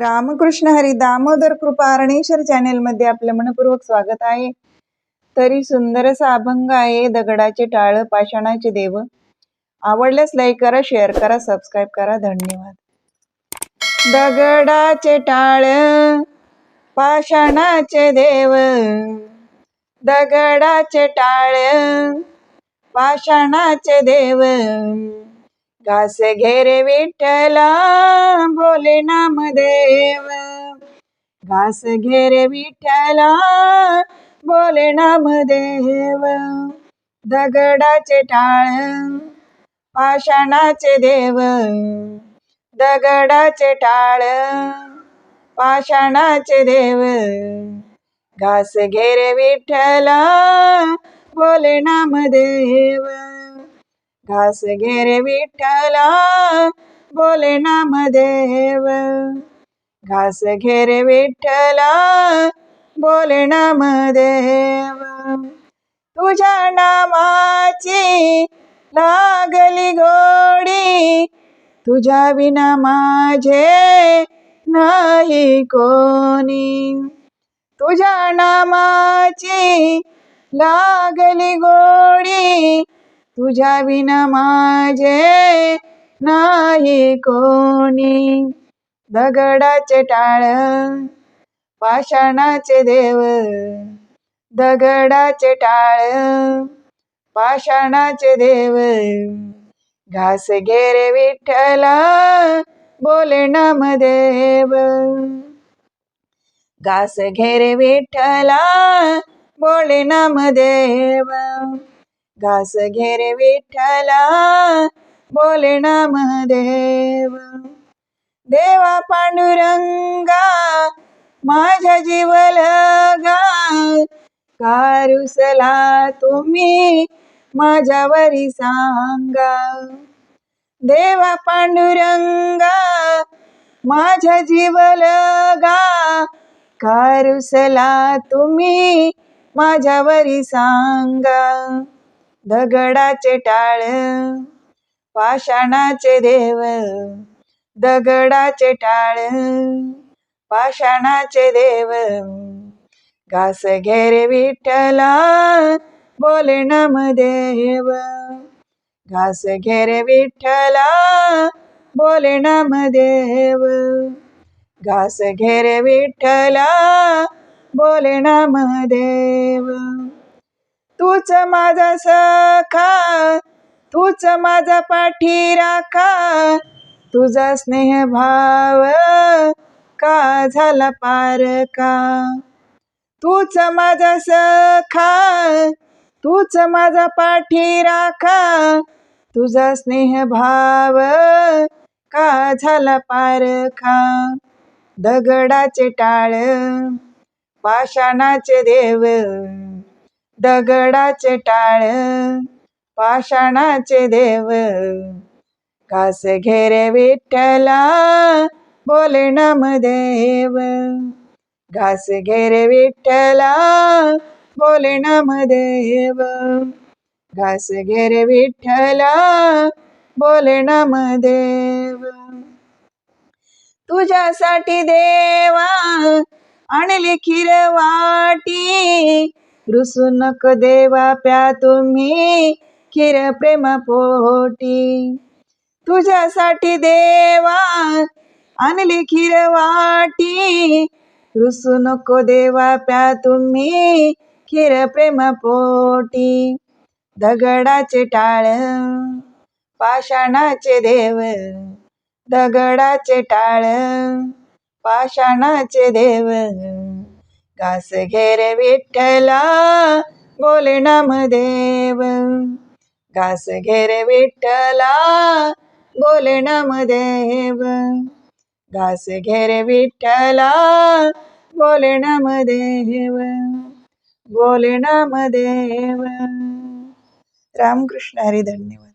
रामकृष्ण हरी दामोदर कृपा अरणेश्वर चॅनेलमध्ये आपलं मनपूर्वक स्वागत आहे. तरी सुंदर असा अभंग आहे दगडाचे टाळ पाषाणाचे देव. आवडल्यास लाईक करा शेअर करा सबस्क्राईब करा. धन्यवाद. दगडाचे टाळ पाषाणाचे देव. दगडाचे टाळ पाषाणाचे देव. घास घेरे विठ्ठला बोले नामदेव. घास घेरे विठ्ठला बोले नामदेव. दगडाचे टाळ पाषाणाचे देव. दगडाचे टाळ पाषाणाचे देव. घास घेरे विठ्ठला बोले नामदेव. घास घेरे विठ्ठला बोले नामदेव घास घेरे विठ्ठला बोले नामदेव तुझ्या नामाची लागली गोडी तुझ्या विना माझे नाही कोणी. तुझ्या नामाची लागली गोडी तुझ्या विना माझे नाही कोणी. दगडाचे टाळ पाषाणाचे देव दगडाचे टाळ पाषाणाचे देव. घास घेरे विठ्ठला बोले नामदेव. घास घेरे विठ्ठला बोले नामदेव. घास घेरे विठ्ठला बोले नामदेव देवा पांडुरंगा माझ्या जीवलगा कारुसला तुम्ही माझ्यावरी सांगा. देवा पांडुरंगा माझ्या जीवलगा कारुसला तुम्ही माझ्यावरी सांगा. दगडाचे टाळ पाषाणाचे देव दगडाचे टाळ पाषाणाचे देव. घास घेरे विठ्ठला बोले नामदेव घास घेरे विठ्ठला बोले नामदेव घास घेरे विठ्ठला बोले नामदेव तूच माझा सखा तूच माझा पाठी राखा तुझा स्नेह भाव का झाला पार का तूच माझा सखा तूच माझा पाठी राखा तुझा स्नेह भाव का झाला पार खा दगडाचे टाळ पाषाणाचे देव दगडाचे टाळ पाषाणाचे देव. कास घेरे विठ्ठला बोले नामदेव घास घेरे विठ्ठला बोले नामदेव घास घेरे विठ्ठला बोले नामदेव तुझ्यासाठी देवा आणली खिर वाटी रुसू नको देवा प्या तुम्ही खिर प्रेम पोटी. तुझ्यासाठी देवा आणली खीर वाटी. रुसू नको देवा प्या तुम्ही खीर प्रेम पोटी. दगडाचे टाळ पाषाणाचे देव. दगडाचे टाळ पाषाणाचे देव. घास घेरे विठ्ठला बोले नामदेव. घास घेरे विठ्ठला बोले नामदेव. घास घेर विठ्ठला बोले नामदेव. बोले नामदेव. रामकृष्ण हरी धन्यवाद.